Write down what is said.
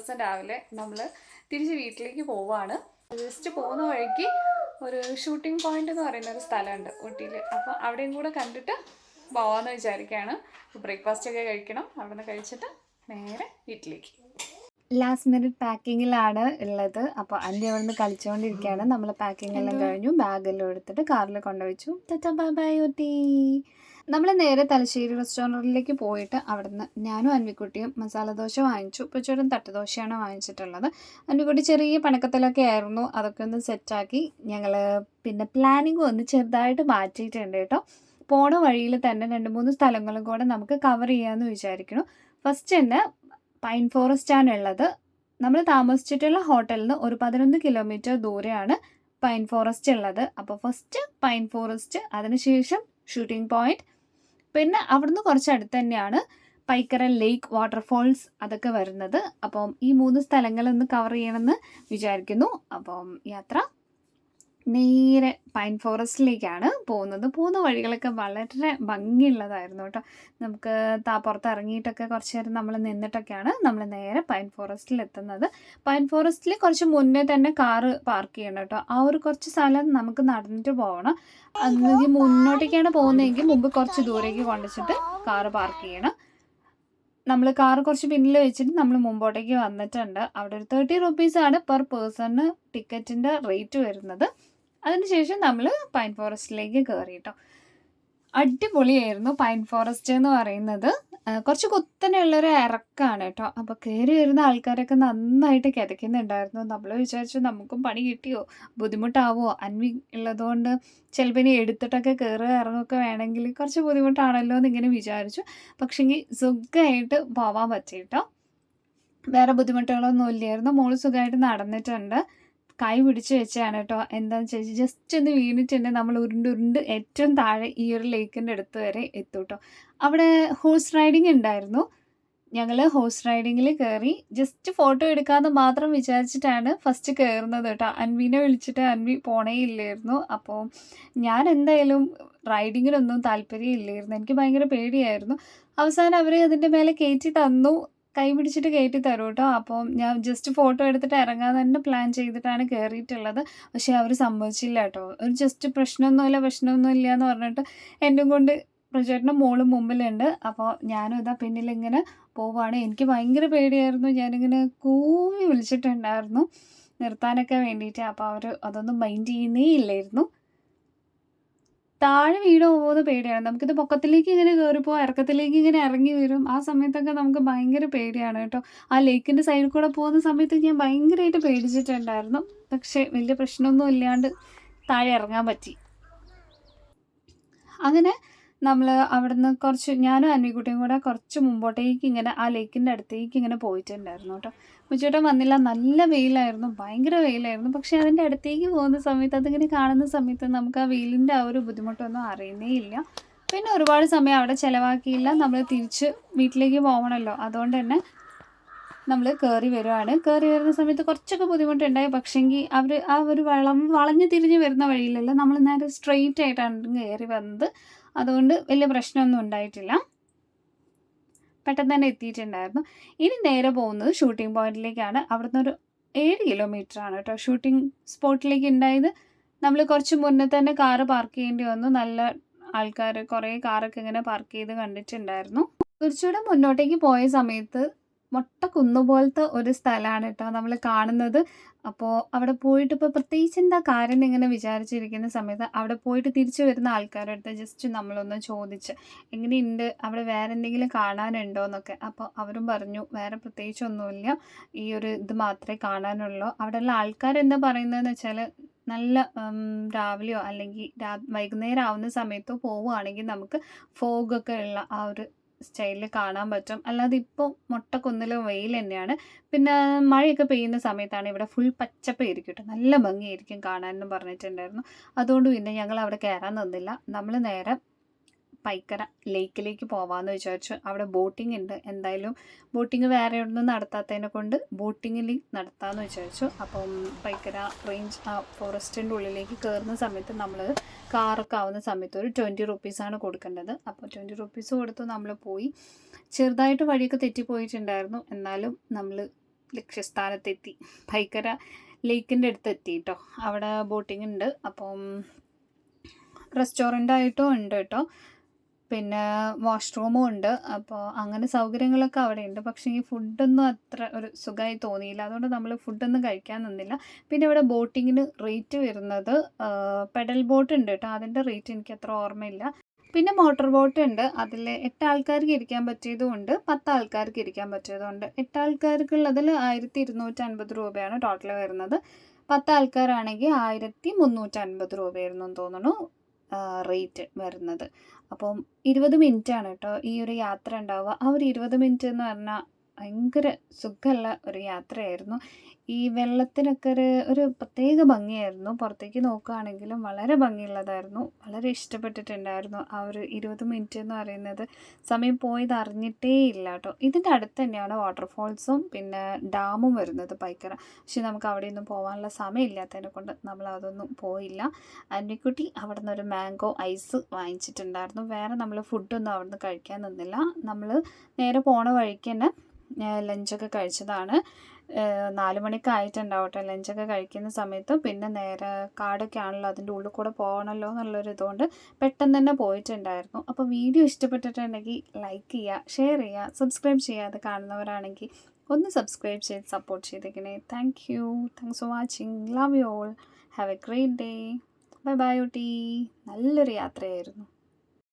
ദിവസം രാവിലെ നമ്മൾ തിരിച്ച് വീട്ടിലേക്ക് പോവാണ്. ജസ്റ്റ് പോകുന്ന വഴിക്ക് ഒരു ഷൂട്ടിംഗ് പോയിന്റ് എന്ന് പറയുന്ന ഒരു സ്ഥലമുണ്ട് ഊട്ടിയിൽ അപ്പോൾ അവിടെയും കൂടെ കണ്ടിട്ട് പോവാമെന്ന് വിചാരിക്കുകയാണ് ബ്രേക്ക്ഫാസ്റ്റ് ഒക്കെ കഴിക്കണം. അവിടെ നിന്ന് കഴിച്ചിട്ട് നേരെ വീട്ടിലേക്ക്. ലാസ്റ്റ് മിനിറ്റ് പാക്കിങ്ങിലാണ് ഉള്ളത്. അപ്പോൾ അന്റെ അവിടെ നിന്ന് കളിച്ചുകൊണ്ടിരിക്കുകയാണ് നമ്മൾ പാക്കിംഗ് എല്ലാം കഴിഞ്ഞു. ബാഗെല്ലാം എടുത്തിട്ട് കാറിൽ കൊണ്ടുവച്ചു ബൈ ബൈ ഊട്ടി. നമ്മൾ നേരെ തലശ്ശേരി റെസ്റ്റോറന്റിലേക്ക് പോയിട്ട് അവിടുന്ന് ഞാനും അൻവിക്കുട്ടിയും മസാല ദോശ വാങ്ങിച്ചു. ഇപ്പോൾ ചേട്ടൻ തട്ട് ദോശയാണ് വാങ്ങിച്ചിട്ടുള്ളത്. അൻവിക്കുട്ടി ചെറിയ പണക്കത്തിലൊക്കെ ആയിരുന്നു. അതൊക്കെ ഒന്ന് സെറ്റാക്കി ഞങ്ങൾ പിന്നെ പ്ലാനിങ് ഒന്ന് ചെറുതായിട്ട് മാറ്റിയിട്ടുണ്ട് കേട്ടോ. പോണ വഴിയിൽ തന്നെ രണ്ട് മൂന്ന് സ്ഥലങ്ങളും കൂടെ നമുക്ക് കവർ ചെയ്യാമെന്ന് വിചാരിക്കുന്നു. ഫസ്റ്റ് തന്നെ പൈൻ ഫോറസ്റ്റ് ആണ് ഉള്ളത്. നമ്മൾ താമസിച്ചിട്ടുള്ള ഹോട്ടലിൽ നിന്ന് ഒരു പതിനൊന്ന് കിലോമീറ്റർ ദൂരെയാണ് പൈൻ ഫോറസ്റ്റ് ഉള്ളത്. അപ്പോൾ ഫസ്റ്റ് പൈൻ ഫോറസ്റ്റ് അതിനുശേഷം ഷൂട്ടിംഗ് പോയിന്റ്. പിന്നെ അവിടുന്ന് കുറച്ച് അടുത്ത് തന്നെയാണ് പൈക്കര ലേക്ക് വാട്ടർഫോൾസ് അതൊക്കെ വരുന്നത്. അപ്പം ഈ മൂന്ന് സ്ഥലങ്ങളൊന്ന് കവർ ചെയ്യണമെന്ന് വിചാരിക്കുന്നു. അപ്പം യാത്ര നേരെ പൈൻ ഫോറസ്റ്റിലേക്കാണ് പോകുന്നത്. പോകുന്ന വഴികളൊക്കെ വളരെ ഭംഗിയുള്ളതായിരുന്നു കേട്ടോ. നമുക്ക് താ പുറത്ത് ഇറങ്ങിയിട്ടൊക്കെ കുറച്ച് നേരം നമ്മൾ നിന്നിട്ടൊക്കെയാണ് നമ്മൾ നേരെ പൈൻ ഫോറസ്റ്റിൽ എത്തുന്നത് പൈൻ ഫോറസ്റ്റിൽ കുറച്ച് മുന്നേ തന്നെ കാറ് പാർക്ക് ചെയ്യണം കേട്ടോ. ആ ഒരു കുറച്ച് സ്ഥലം നമുക്ക് നടന്നിട്ട് പോകണം. അത് മുന്നോട്ടേക്കാണ് പോകുന്നതെങ്കിൽ മുമ്പ് കുറച്ച് ദൂരേക്ക് കൊണ്ടുവച്ചിട്ട് കാറ് പാർക്ക് ചെയ്യണം. നമ്മൾ കാർ കുറച്ച് പിന്നിൽ വെച്ചിട്ട് നമ്മൾ മുമ്പോട്ടേക്ക് വന്നിട്ടുണ്ട്. അവിടെ ഒരു തേർട്ടി റുപ്പീസാണ് പെർ പേഴ്സണ് ടിക്കറ്റിന്റെ റേറ്റ് വരുന്നത്. അതിനുശേഷം നമ്മൾ പൈൻ ഫോറസ്റ്റിലേക്ക് കയറി കേട്ടോ അടിപൊളിയായിരുന്നു പൈൻ ഫോറസ്റ്റ് എന്ന് പറയുന്നത്. കുറച്ച് കുത്തനെയുള്ളൊരു ഇറക്കാണ് കേട്ടോ അപ്പോൾ കയറി വരുന്ന ആൾക്കാരൊക്കെ നന്നായിട്ട് കിതയ്ക്കുന്നുണ്ടായിരുന്നു. നമ്മൾ വിചാരിച്ചു നമുക്കും പണി കിട്ടിയോ? ബുദ്ധിമുട്ടാവോ? അൻവി ഉള്ളതുകൊണ്ട് ചിലപ്പോൾ ഇനി എടുത്തിട്ടൊക്കെ കയറുക ഇറങ്ങുകയൊക്കെ വേണമെങ്കിൽ കുറച്ച് ബുദ്ധിമുട്ടാണല്ലോ എന്ന് ഇങ്ങനെ വിചാരിച്ചു പക്ഷേങ്കിൽ സുഖമായിട്ട് പോവാൻ പറ്റി കേട്ടോ വേറെ ബുദ്ധിമുട്ടുകളൊന്നും ഇല്ലായിരുന്നു. മോൾ സുഖമായിട്ട് നടന്നിട്ടുണ്ട്. കൈ പിടിച്ച് വെച്ചാണ് കേട്ടോ. എന്താണെന്ന് വെച്ചാൽ ജസ്റ്റ് ഒന്ന് വീണിട്ടുണ്ടെങ്കിൽ നമ്മൾ ഉരുണ്ട് ഉരുണ്ട് ഏറ്റവും താഴെ ഈ ഒരു ലേക്കിന്റെ അടുത്ത് വരെ എത്തും കേട്ടോ. അവിടെ ഹോഴ്സ് റൈഡിങ് ഉണ്ടായിരുന്നു. ഞങ്ങൾ ഹോഴ്സ് റൈഡിങ്ങിൽ കയറി ജസ്റ്റ് ഫോട്ടോ എടുക്കാമെന്ന് മാത്രം വിചാരിച്ചിട്ടാണ് ഫസ്റ്റ് കയറുന്നത് കേട്ടോ. അൻവിനെ വിളിച്ചിട്ട് അൻവി പോണേ ഇല്ലായിരുന്നു. അപ്പോൾ ഞാൻ എന്തായാലും റൈഡിങ്ങിനൊന്നും താല്പര്യം ഇല്ലായിരുന്നു. എനിക്ക് ഭയങ്കര പേടിയായിരുന്നു. അവസാനം അവർ അതിന്റെ മേലെ കയറ്റി തന്നു. കൈ പിടിച്ചിട്ട് കയറ്റി തരും കേട്ടോ അപ്പോൾ ഞാൻ ജസ്റ്റ് ഫോട്ടോ എടുത്തിട്ട് ഇറങ്ങാൻ തന്നെ പ്ലാൻ ചെയ്തിട്ടാണ് കയറിയിട്ടുള്ളത് പക്ഷേ അവർ സമ്മതിച്ചില്ല കേട്ടോ. ഒരു ജസ്റ്റ് പ്രശ്നമൊന്നുമില്ല പ്രശ്നമൊന്നുമില്ല എന്ന് പറഞ്ഞിട്ട് എന്റെ കൊണ്ട് പ്രൊജക്ടിന്റെ മോളും മുമ്പിലുണ്ട്. അപ്പോൾ ഞാനും ഇതാ പിന്നിലിങ്ങനെ പോവാണ്. എനിക്ക് ഭയങ്കര പേടിയായിരുന്നു. ഞാനിങ്ങനെ കൂവി വിളിച്ചിട്ടുണ്ടായിരുന്നു. നിർത്താനൊക്കെ വേണ്ടിയിട്ട്. അപ്പോൾ അവർ അതൊന്നും മൈൻഡ് ചെയ്യുന്നേ ഇല്ലായിരുന്നു. താഴെ വീട് പോകുന്നത് പേടിയാണ്. നമുക്കിത് പൊക്കത്തിലേക്ക് ഇങ്ങനെ കയറിപ്പോ ഇറക്കത്തിലേക്ക് ഇങ്ങനെ ഇറങ്ങി വരും. ആ സമയത്തൊക്കെ നമുക്ക് ഭയങ്കര പേടിയാണ് കേട്ടോ. ആ ലേക്കിന്റെ സൈഡിൽ കൂടെ പോകുന്ന സമയത്ത് ഞാൻ ഭയങ്കരമായിട്ട് പേടിച്ചിട്ടുണ്ടായിരുന്നു. പക്ഷേ വലിയ പ്രശ്നമൊന്നും ഇല്ലാണ്ട് താഴെ ഇറങ്ങാൻ പറ്റി. അങ്ങനെ നമ്മൾ അവിടുന്ന് കുറച്ച് ഞാനും അന്വിക്കുട്ടിയും കൂടെ കുറച്ച് മുമ്പോട്ടേക്ക് ഇങ്ങനെ ആ ലേക്കിന്റെ അടുത്തേക്ക് ഇങ്ങനെ പോയിട്ടുണ്ടായിരുന്നു കേട്ടോ. മുച്ചേട്ടൻ വന്നില്ല. നല്ല വെയിലായിരുന്നു. ഭയങ്കര വെയിലായിരുന്നു. പക്ഷെ അതിന്റെ അടുത്തേക്ക് പോകുന്ന സമയത്ത് അതിങ്ങനെ കാണുന്ന സമയത്ത് നമുക്ക് ആ വെയിലിന്റെ ആ ഒരു ബുദ്ധിമുട്ടൊന്നും അറിയുന്നേ ഇല്ല. പിന്നെ ഒരുപാട് സമയം അവിടെ ചിലവാക്കിയില്ല. നമ്മൾ തിരിച്ച് വീട്ടിലേക്ക് പോകണമല്ലോ അതുകൊണ്ട് തന്നെ നമ്മൾ കയറി വരുവാണ്. കയറി വരുന്ന സമയത്ത് കുറച്ചൊക്കെ ബുദ്ധിമുട്ടുണ്ടായി. പക്ഷെങ്കിൽ അവർ ആ ഒരു വളം വളഞ്ഞു തിരിഞ്ഞ് വരുന്ന വഴിയിലല്ല നമ്മൾ നേരെ സ്ട്രെയിറ്റ് ആയിട്ടാണ് കയറി വന്നത്. അതുകൊണ്ട് വലിയ പ്രശ്നമൊന്നും ഉണ്ടായിട്ടില്ല. പെട്ടെന്ന് തന്നെ എത്തിയിട്ടുണ്ടായിരുന്നു. ഇനി നേരെ പോകുന്നത് ഷൂട്ടിംഗ് പോയിന്റിലേക്കാണ് അവിടുന്ന് ഒരു ഏഴ് കിലോമീറ്റർ ആണ് കേട്ടോ ഷൂട്ടിംഗ് സ്പോട്ടിലേക്ക് ഉണ്ടായത്. നമ്മൾ കുറച്ച് മുന്നേ തന്നെ കാറ് പാർക്ക് ചെയ്യേണ്ടി വന്നു. നല്ല ആൾക്കാർ കുറേ കാറൊക്കെ ഇങ്ങനെ പാർക്ക് ചെയ്ത് കണ്ടിട്ടുണ്ടായിരുന്നു. കുറച്ചുകൂടെ മുന്നോട്ടേക്ക് പോയ സമയത്ത് മൊട്ട കുന്നുപോലത്തെ ഒരു സ്ഥലമാണ് കേട്ടോ നമ്മൾ കാണുന്നത്. അപ്പോൾ അവിടെ പോയിട്ട് ഇപ്പോൾ പ്രത്യേകിച്ച് എന്താ കാര്യം ഇങ്ങനെ വിചാരിച്ചിരിക്കുന്ന സമയത്ത് അവിടെ പോയിട്ട് തിരിച്ചു വരുന്ന ആൾക്കാരുടെ അടുത്ത് ജസ്റ്റ് നമ്മളൊന്ന് ചോദിച്ച് എങ്ങനെയുണ്ട്? അവിടെ വേറെ എന്തെങ്കിലും കാണാനുണ്ടോ? എന്നൊക്കെ. അപ്പോൾ അവരും പറഞ്ഞു വേറെ പ്രത്യേകിച്ച് ഒന്നുമില്ല. ഈ ഒരു ഇത് മാത്രമേ കാണാനുള്ളൂ. അവിടെയുള്ള ആൾക്കാർ എന്താ പറയുന്നതെന്ന് വെച്ചാൽ നല്ല രാവിലെയോ അല്ലെങ്കിൽ രാ വൈകുന്നേരം ആവുന്ന സമയത്തോ പോവുകയാണെങ്കിൽ നമുക്ക് ഫോഗൊക്കെ ഉള്ള ആ ഒരു സ്റ്റൈലിൽ കാണാൻ പറ്റും. അല്ലാതെ ഇപ്പോൾ മൊട്ടക്കുന്നിൽ വെയിൽ തന്നെയാണ്. പിന്നെ മഴയൊക്കെ പെയ്യുന്ന സമയത്താണ് ഇവിടെ ഫുൾ പച്ചപ്പായിരിക്കും കേട്ടോ നല്ല ഭംഗിയായിരിക്കും കാണാനെന്ന് പറഞ്ഞിട്ടുണ്ടായിരുന്നു. അതുകൊണ്ട് പിന്നെ ഞങ്ങൾ അവിടെ കയറാൻ നിന്നില്ല. നമ്മൾ നേരെ പൈക്കര ലേക്കിലേക്ക് പോവാമെന്ന് വിചാരിച്ചു. അവിടെ ബോട്ടിംഗ് ഉണ്ട്. എന്തായാലും ബോട്ടിംഗ് വേറെ ഒന്നും നടത്താത്തതിനെ കൊണ്ട് ബോട്ടിങ്ങിൽ നടത്താന്ന് വിചാരിച്ചു. അപ്പം പൈക്കര റേഞ്ച് ആ ഫോറസ്റ്റിന്റെ ഉള്ളിലേക്ക് കയറുന്ന സമയത്ത് നമ്മൾ കാറൊക്കെ ആവുന്ന സമയത്ത് ഒരു ട്വന്റി റുപ്പീസാണ് കൊടുക്കേണ്ടത്. അപ്പോൾ ട്വന്റി റുപ്പീസ് കൊടുത്ത് നമ്മൾ പോയി ചെറുതായിട്ട് വഴിയൊക്കെ തെറ്റിപ്പോയിട്ടുണ്ടായിരുന്നു. എന്നാലും നമ്മൾ ലക്ഷ്യസ്ഥാനത്തെത്തി. ഭൈക്കര ലേക്കിന്റെ അടുത്ത് എത്തി കേട്ടോ അവിടെ ബോട്ടിംഗ് ഉണ്ട്. അപ്പം റെസ്റ്റോറന്റ് ആയിട്ടും ഉണ്ട് കേട്ടോ പിന്നെ വാഷ്റൂമും ഉണ്ട്. അപ്പോൾ അങ്ങനെ സൗകര്യങ്ങളൊക്കെ അവിടെ ഉണ്ട് പക്ഷേ ഈ ഫുഡൊന്നും അത്ര ഒരു സുഖമായി തോന്നിയില്ല. അതുകൊണ്ട് നമ്മൾ ഫുഡൊന്നും കഴിക്കാൻ നിന്നില്ല. പിന്നെ ഇവിടെ ബോട്ടിങ്ങിന് റേറ്റ് വരുന്നത് പെഡൽ ബോട്ട് ഉണ്ട് കേട്ടോ. അതിന്റെ റേറ്റ് എനിക്ക് അത്ര ഓർമ്മയില്ല. പിന്നെ മോട്ടോർ ബോട്ട് ഉണ്ട്. അതിൽ എട്ട് ആൾക്കാർക്ക് ഇരിക്കാൻ പറ്റിയതും ഉണ്ട്. പത്ത് ആൾക്കാർക്ക് ഇരിക്കാൻ പറ്റിയതും ഉണ്ട്. എട്ട് ആൾക്കാർക്കുള്ളതിൽ ആയിരത്തി ഇരുന്നൂറ്റി അൻപത് രൂപയാണ് ടോട്ടൽ വരുന്നത്. പത്ത് ആൾക്കാരാണെങ്കിൽ ആയിരത്തി മുന്നൂറ്റി അൻപത് രൂപയായിരുന്നു തോന്നുന്നു. റേറ്റ് വരുന്നത്. അപ്പം ഇരുപത് മിനിറ്റ് ആണ് കേട്ടോ ഈ ഒരു യാത്ര ഉണ്ടാവുക. ആ ഒരു ഇരുപത് മിനിറ്റ് എന്ന് പറഞ്ഞാൽ ഭയങ്കര സുഖമുള്ള ഒരു യാത്രയായിരുന്നു. ഈ വെള്ളത്തിനൊക്കെ ഒരു ഒരു പ്രത്യേക ഭംഗിയായിരുന്നു. പുറത്തേക്ക് നോക്കുകയാണെങ്കിലും വളരെ ഭംഗിയുള്ളതായിരുന്നു. വളരെ ഇഷ്ടപ്പെട്ടിട്ടുണ്ടായിരുന്നു ആ ഒരു ഇരുപത് മിനിറ്റ് എന്ന് പറയുന്നത്. സമയം പോയത് അറിഞ്ഞിട്ടേ ഇല്ല കേട്ടോ. ഇതിന്റെ അടുത്ത് തന്നെയാണ് വാട്ടർഫോൾസും പിന്നെ ഡാമും വരുന്നത് പൈക്കറ. പക്ഷേ നമുക്ക് അവിടെയൊന്നും പോകാനുള്ള സമയമില്ലാത്തതിനെ കൊണ്ട് നമ്മൾ അതൊന്നും പോയില്ല. അന്നിക്കുട്ടി അവിടെ നിന്ന് ഒരു മാംഗോ ഐസ് വാങ്ങിച്ചിട്ടുണ്ടായിരുന്നു. വേറെ നമ്മൾ ഫുഡൊന്നും അവിടെ നിന്ന് കഴിക്കാൻ നിന്നില്ല. നമ്മൾ നേരെ പോണ വഴിക്ക് തന്നെ ലഞ്ചൊക്കെ കഴിച്ചതാണ്. നാല് മണിക്ക് ആയിട്ടുണ്ടാവട്ടെ. ലഞ്ചൊക്കെ കഴിക്കുന്ന സമയത്ത് പിന്നെ നേരെ കാടൊക്കെ ആണല്ലോ അതിന്റെ ഉള്ളിൽ കൂടെ പോകണമല്ലോ എന്നുള്ളൊരു ഇതുകൊണ്ട് പെട്ടെന്ന് തന്നെ പോയിട്ടുണ്ടായിരുന്നു. അപ്പോൾ വീഡിയോ ഇഷ്ടപ്പെട്ടിട്ടുണ്ടെങ്കിൽ ലൈക്ക് ചെയ്യുക ഷെയർ ചെയ്യുക സബ്സ്ക്രൈബ് ചെയ്യാതെ കാണുന്നവരാണെങ്കിൽ ഒന്ന് സബ്സ്ക്രൈബ് ചെയ്ത് സപ്പോർട്ട് ചെയ്തേക്കണേ. Thank you. Thanks for watching. Love you all. Have a great day. Bye bye Ooty. നല്ലൊരു യാത്രയായിരുന്നു.